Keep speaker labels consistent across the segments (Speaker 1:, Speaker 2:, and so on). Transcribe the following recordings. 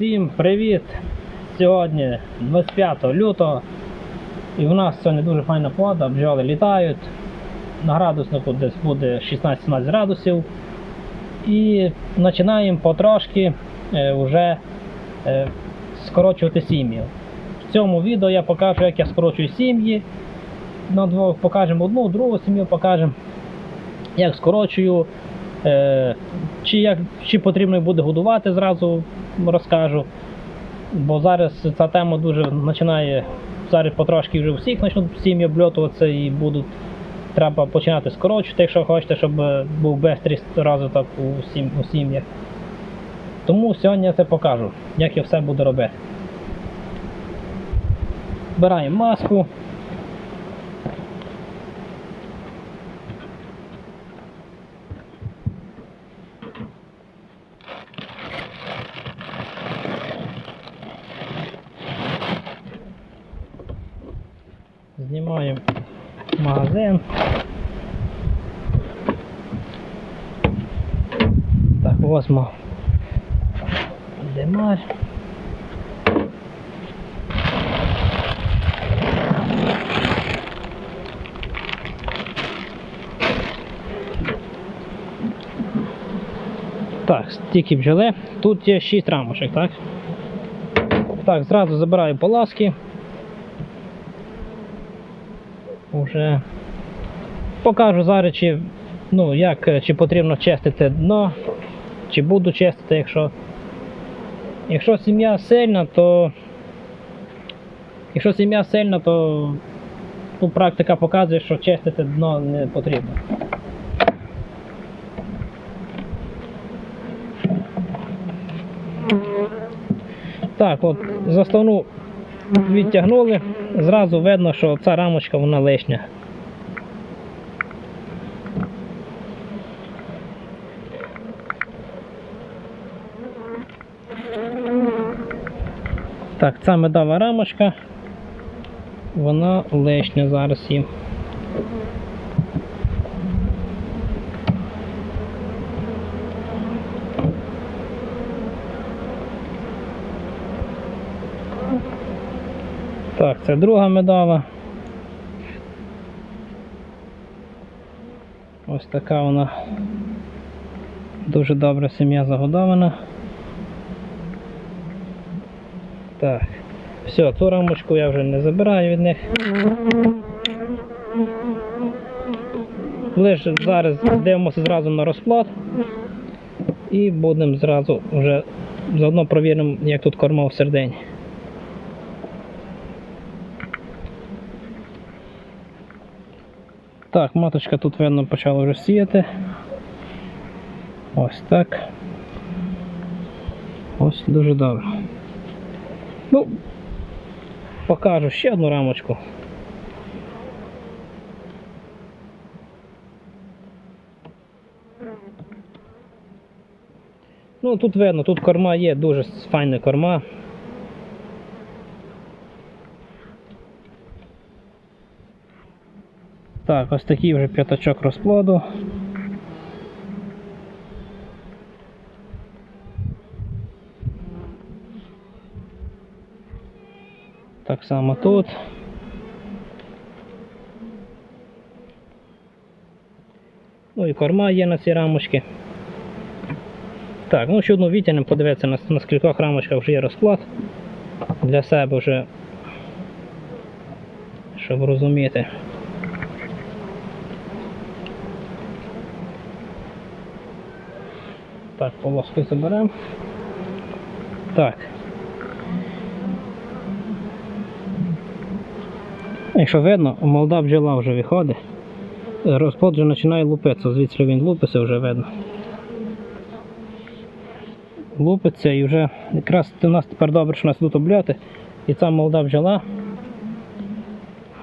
Speaker 1: Всім привіт! Сьогодні 25 лютого і в нас сьогодні дуже файна погода, бджоли літають. На градуснику десь буде 16-17 градусів. І починаємо потрошки е, вже е, скорочувати сім'ї. В цьому відео я покажу, як я скорочую сім'ї. На двох покажемо одну, другу сім'ю покажемо, як скорочую. Е, чи, як, чи потрібно буде годувати, зразу розкажу. Бо зараз ця тема дуже починає, зараз потрошки вже всіх почнуть сім'ї обльотуватися і будуть, треба починати скорочувати, якщо хочете, щоб е, був бистрий розвиток у, сім, у сім'ях. Тому сьогодні я це покажу, як я все буду робити. Збираємо маску. Знімаємо магазин. Возьмо демар. Так, стільки бджоли. Тут є 6 рамочок, так? Так, зразу забираю поласки. Уже покажу зараз, чи, ну, як, чи потрібно чистити дно, чи буду чистити, якщо. Якщо сім'я сильна, то. Якщо сім'я сильна, то ну, практика показує, що чистити дно не потрібно. Так, от заставну відтягнули, зразу видно, що ця рамочка вона лишня. Так, ця медова рамочка, вона лишня зараз їм. Так, це друга медова. Ось така вона дуже добра сім'я загодована. Так, все, ту рамочку я вже не забираю від них. Лише зараз дивимося зразу на розплод і будемо зразу вже заодно провіримо, як тут корма всередині. Так, маточка тут видно почала вже сіяти. Ось так. Ось дуже добре. Ну, покажу ще одну рамочку. Ну, тут видно, тут корма є, дуже файна корма. Так, ось такий вже п'ятачок розплоду. Так само тут. Ну і корма є на цій рамочці. Так, ну ще одну відтягнемо, подивитися, на, на скількох рамочках вже є розклад. Для себе вже, щоб розуміти. Так, полоску заберемо. Так. Якщо видно, молода бджола вже виходить. Розплод вже починає лупитися, звідси він лупиться вже видно. Лупиться і вже якраз у нас тепер добре, що нас тут обльоти, і ця молода бджола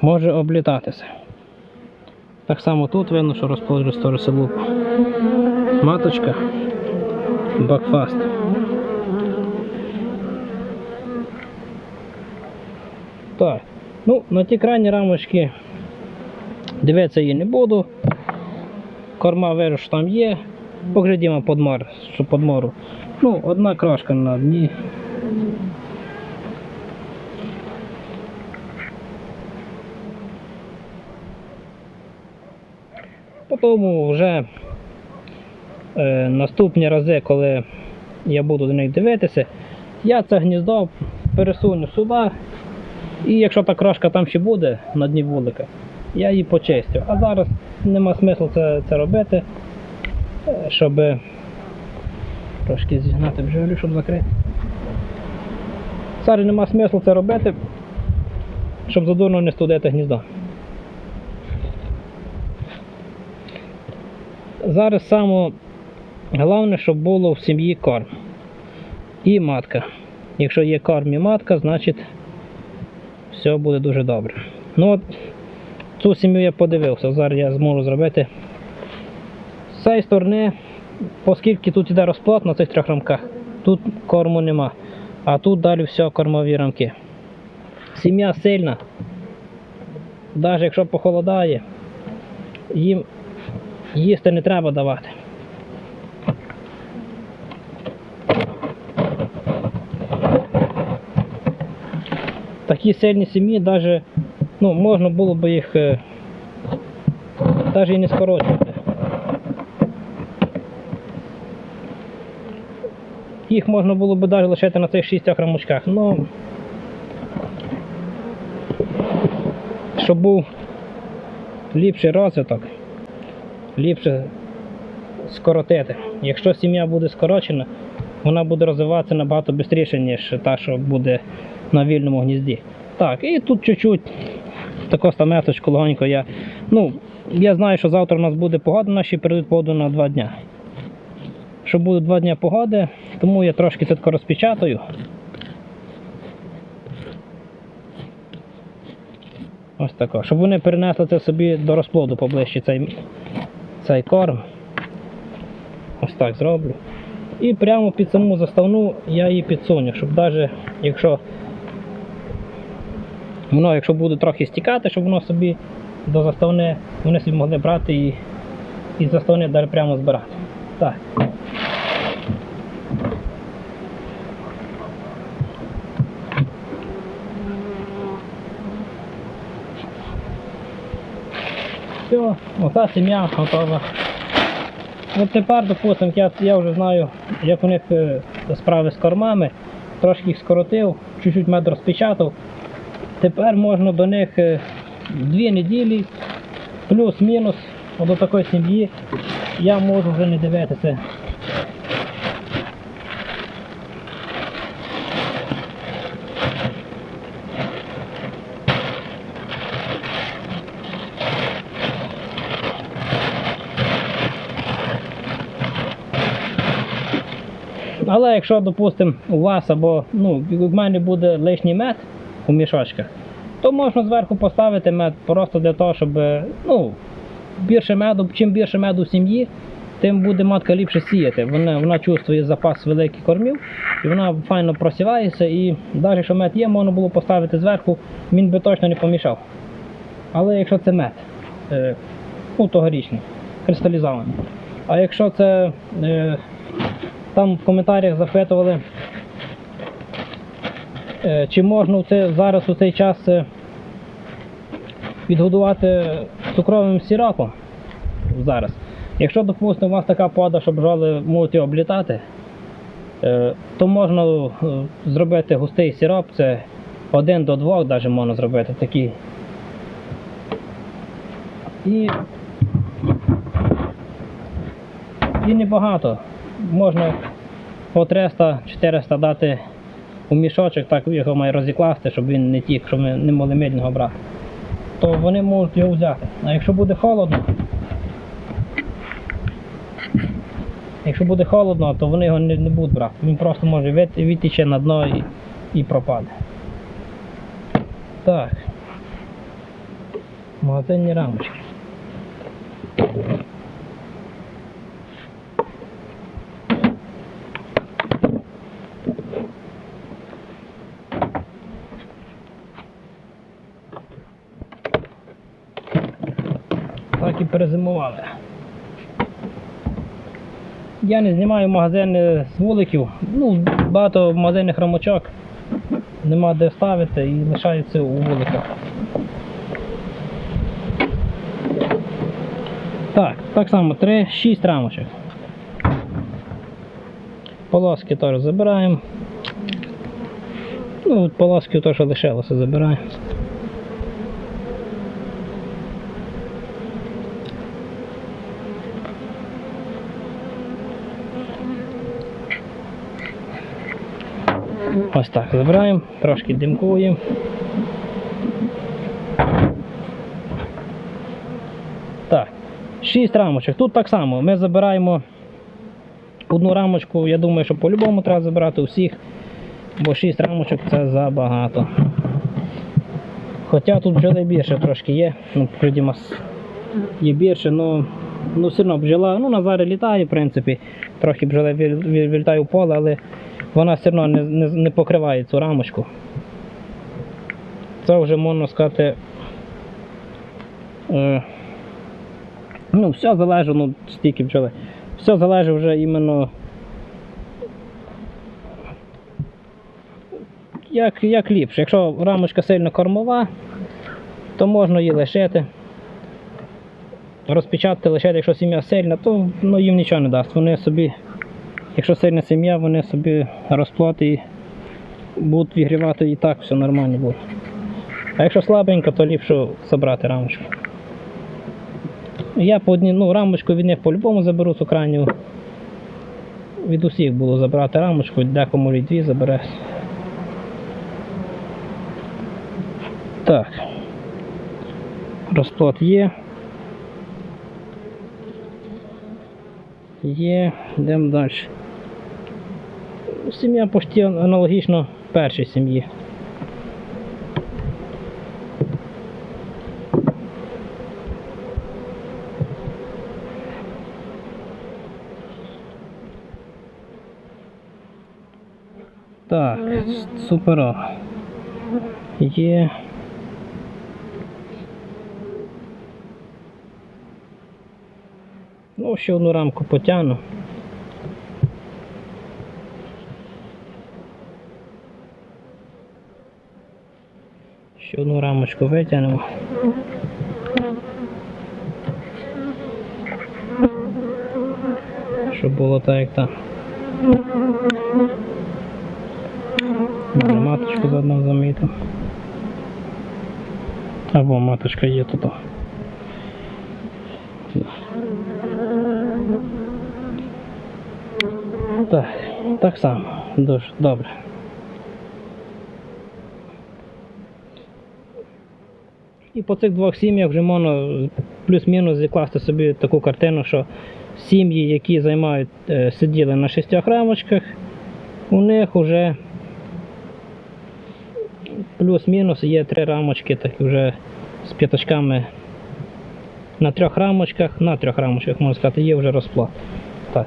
Speaker 1: може облітатися. Так само тут видно, що розплод вже теж луп. Маточка. Бакфаст. Так, Ну, На ті крайні рамочки дивитися її не буду. Корма вижу, що там є. Поглядімо подмар, що подмору. Ну, одна крашка на дні. Потім вже е, наступні рази, коли я буду до них дивитися, я це гніздо пересуну сюди. І якщо та крошка там ще буде на дні вулика, я її почистю. А зараз нема смислу це, це робити, е, щоб трошки зігнати бджолю, щоб закрити. Зараз нема смислу це робити, щоб задурно не студити гніздо. Зараз саме головне, щоб було в сім'ї корм. І матка. Якщо є корм і матка, значить все буде дуже добре. Ну от цю сім'ю я подивився. Зараз я зможу зробити з цієї сторони, оскільки тут іде розплод на цих трьох рамках, тут корму нема. А тут далі все кормові рамки. Сім'я сильна. Навіть якщо похолодає, їм їсти не треба давати. Такі сильні сім'ї навіть ну, можна було б їх навіть і не скорочувати. Їх можна було б навіть лишити на цих шістьох рамочках. Ну, щоб був ліпший розвиток, ліпше скоротити. Якщо сім'я буде скорочена, вона буде розвиватися набагато швидше, ніж та, що буде на вільному гнізді. Так, і тут чуть-чуть тако стамесочку легонько я. Ну, я знаю, що завтра у нас буде погода, наші передають погоду на два дня. Що буде два дні погоди, тому я трошки це розпечатаю. Ось тако. Щоб вони перенесли це собі до розплоду поближче цей, цей корм. Ось так зроблю. І прямо під саму заставну я її підсуню, щоб навіть якщо воно, якщо буде трохи стікати, щоб воно собі до заставни, вони собі могли брати і, і заставни далі прямо збирати. Так. Все, ота сім'я готова. От тепер, допустимо, я, я вже знаю, як у них е, справи з кормами, трошки їх скоротив, чуть-чуть мед розпечатав. Тепер можна до них е, дві неділі, плюс-мінус, до такої сім'ї я можу вже не дивитися. Але якщо, допустимо, у вас або ну, в мене буде лишній мед у мішочках, то можна зверху поставити мед просто для того, щоб ну, більше меду, чим більше меду в сім'ї, тим буде матка ліпше сіяти. Вона, вона чувствує запас великих кормів і вона файно просівається. І навіть якщо мед є, можна було поставити зверху, він би точно не помішав. Але якщо це мед, е, ну тогорічний, кристалізований. А якщо це е, там в коментарях запитували, е, чи можна зараз у цей час е, відгодувати цукровим сиропом зараз. Якщо, допустимо, у вас така пода, що бджоли можуть облітати, е, то можна зробити густий сироп, це один до двох навіть можна зробити такий. І, і небагато. Можна по 300-400 дати у мішочок, так його має розікласти, щоб він не тік, щоб ми не могли мідного брати. То вони можуть його взяти. А якщо буде холодно, якщо буде холодно, то вони його не, не будуть брати. Він просто може від, відтіче на дно і, і пропаде. Так. Магазинні рамочки. Так і перезимували. Я не знімаю магазини з вуликів. Ну, багато магазинних рамочок нема де ставити і лишаються у вуликах. Так, так само 3, 6 рамочок. Полоски теж забираємо. Ну, полоски що лишилося, забираємо. Ось так, забираємо, трошки димкуємо. Так, 6 рамочок. Тут так само. Ми забираємо одну рамочку, я думаю, що по-любому треба забирати усіх, бо 6 рамочок це забагато. Хоча тут бджоли більше трошки є, ну, є більше, ну, ну все одно бджола, ну Назари літає, в принципі, трохи бджоли вил- вил- вилітає в поле, але вона все одно не, не, не покриває цю рамочку. Це вже можна сказати. Е, ну, все залежить, ну, стільки бджоли. Все залежить вже іменно. Як, як ліпше. Якщо рамочка сильно кормова, то можна її лишити. Розпечатати лишити, якщо сім'я сильна, то ну, їм нічого не дасть. Вони собі, якщо сильна сім'я, вони собі розплод і будуть відгрівати і так все нормально буде. А якщо слабенько, то ліпше забрати рамочку. Я по одній, ну, рамочку від них по-любому заберу цю крайню. Від усіх було забрати рамочку, декому і дві забере. Так. Розплод є. Є, йдемо далі. Сім'я почти аналогічно першій сім'ї. Так, суперо. Є. Ще одну рамку потягну. Ще одну рамочку витягнемо. Щоб було так, як там. Може, маточку заодно замітив. Або маточка є тут. Так, так само. Дуже добре. І по цих двох сім'ях вже можна плюс-мінус закласти собі таку картину, що сім'ї, які займають, е, сиділи на шістьох рамочках, у них вже плюс-мінус є три рамочки, так вже з п'ятачками на трьох рамочках, на трьох рамочках, можна сказати, є вже розплат. Так.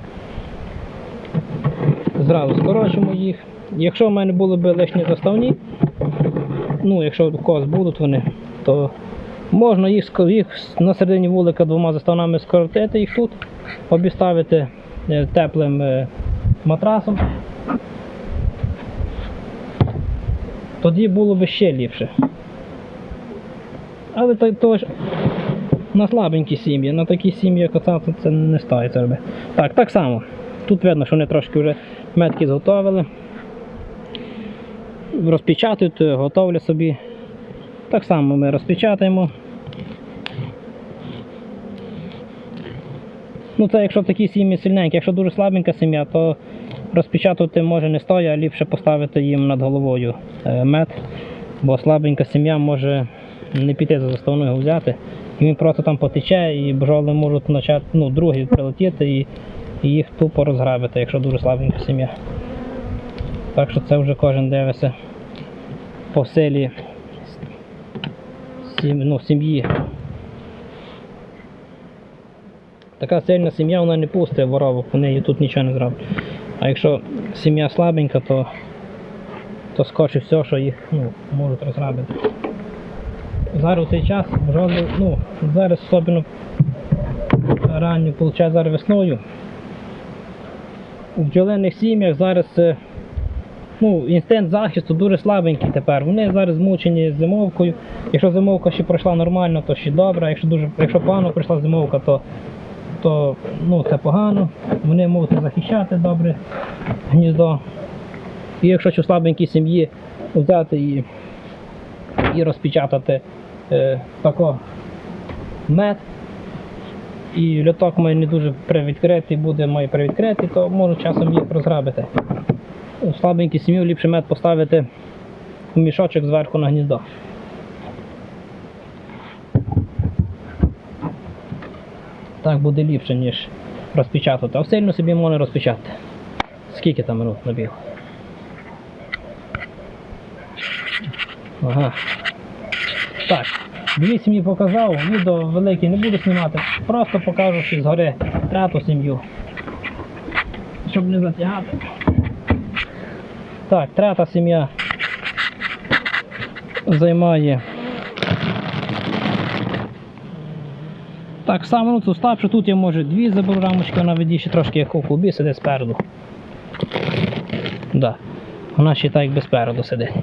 Speaker 1: Зразу скорочимо їх. Якщо в мене були б лишні заставні, ну якщо у когось будуть вони, то можна їх, їх на середині вулика двома заставнами скоротити їх тут, обіставити е, теплим е, матрасом. Тоді було б ще ліпше. Але то, то ж на слабенькі сім'ї, на такі сім'ї, як оця, це не ставиться робити. Так, так само. Тут видно, що вони трошки вже метки зготовили. Розпечатують, готовлять собі. Так само ми розпечатаємо. Ну це якщо такі сім'ї сильненькі, якщо дуже слабенька сім'я, то розпечатувати може не стоя, а ліпше поставити їм над головою е, мед, бо слабенька сім'я може не піти за заставною взяти. І він просто там потече, і бджоли можуть почати, ну, другі прилетіти і, і їх тупо розграбити, якщо дуже слабенька сім'я. Так що це вже кожен дивиться по селі сім, ну, сім'ї. Така сильна сім'я вона не пустить воровок, вони їй тут нічого не зроблять. А якщо сім'я слабенька, то, то скочить все, що їх ну, можуть розграбити. Зараз у цей час бджоли, ну, зараз особливо ранню, виходить, зараз весною. У бджолиних сім'ях зараз е, ну, інстинкт захисту дуже слабенький тепер. Вони зараз змучені зимовкою. Якщо зимовка ще пройшла нормально, то ще добре. Якщо дуже, якщо погано пройшла зимовка, то, то ну, це погано. Вони можуть захищати добре гніздо. І якщо в слабенькій сім'ї взяти і, і розпечатати е, тако мед, і льоток має не дуже привідкритий, буде має привідкритий, то можна часом їх розграбити. У слабенькій сім'ї ліпше мед поставити у мішочок зверху на гніздо. Так буде ліпше, ніж розпечатати. А сильно собі можна розпечатати. Скільки там минут набіг? Ага. Так, дві сім'ї показав, відео велике не буду знімати, просто покажу що згори трету сім'ю. Щоб не затягати. Так, третя сім'я займає. Так само ну, тут слабше, тут я може дві заберу рамочки, вона веді ще трошки як у клубі сидить спереду. Да. Вона ще так якби спереду сидить.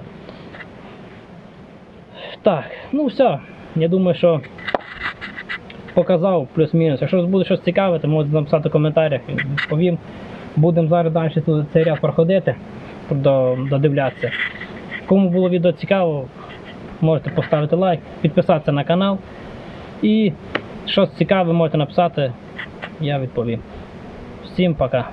Speaker 1: Так, ну все. Я думаю, що показав плюс-мінус. Якщо буде щось цікаве, то можете написати в коментарях, відповім. Будемо зараз далі цей ряд проходити, додивлятися. Кому було відео цікаво, можете поставити лайк, підписатися на канал. І щось цікаве можете написати, я відповім. Всім пока.